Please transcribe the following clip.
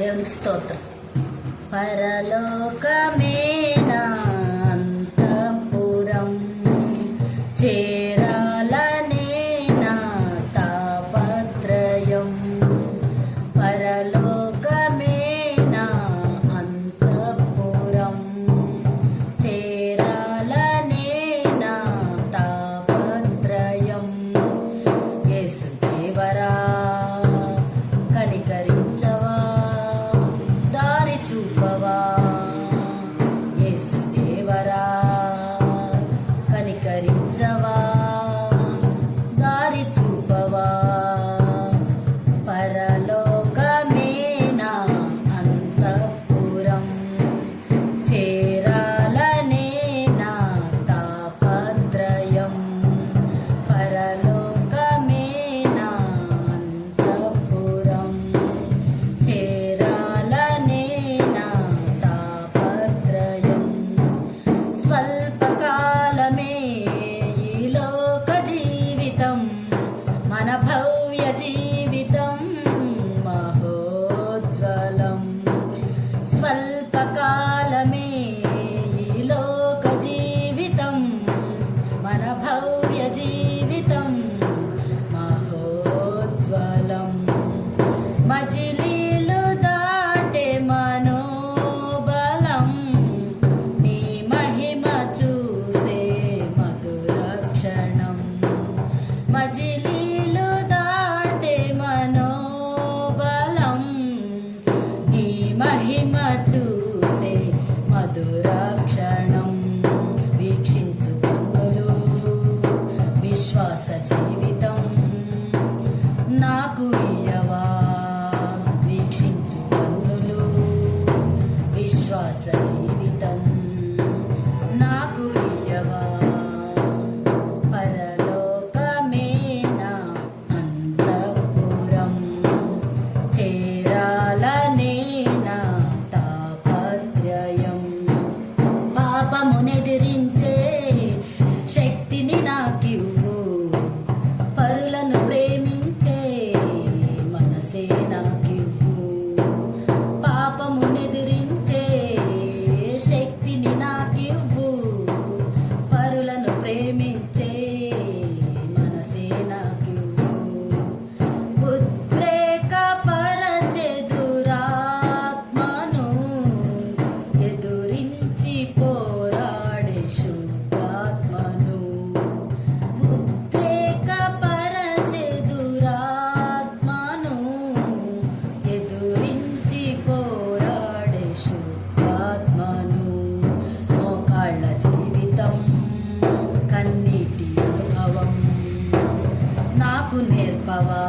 దేవునికి స్తోత్రం. పరలోకమేనా అంతఃపురం. చే Bye bye. మజిలీలు దాటే మనోబలం నీ మహిమ చూసే మధురా ఎదిరించే శక్తిని నాకివ్వు. పరులను ప్రేమించే మనసే నాకు నాకు నేర్పవా?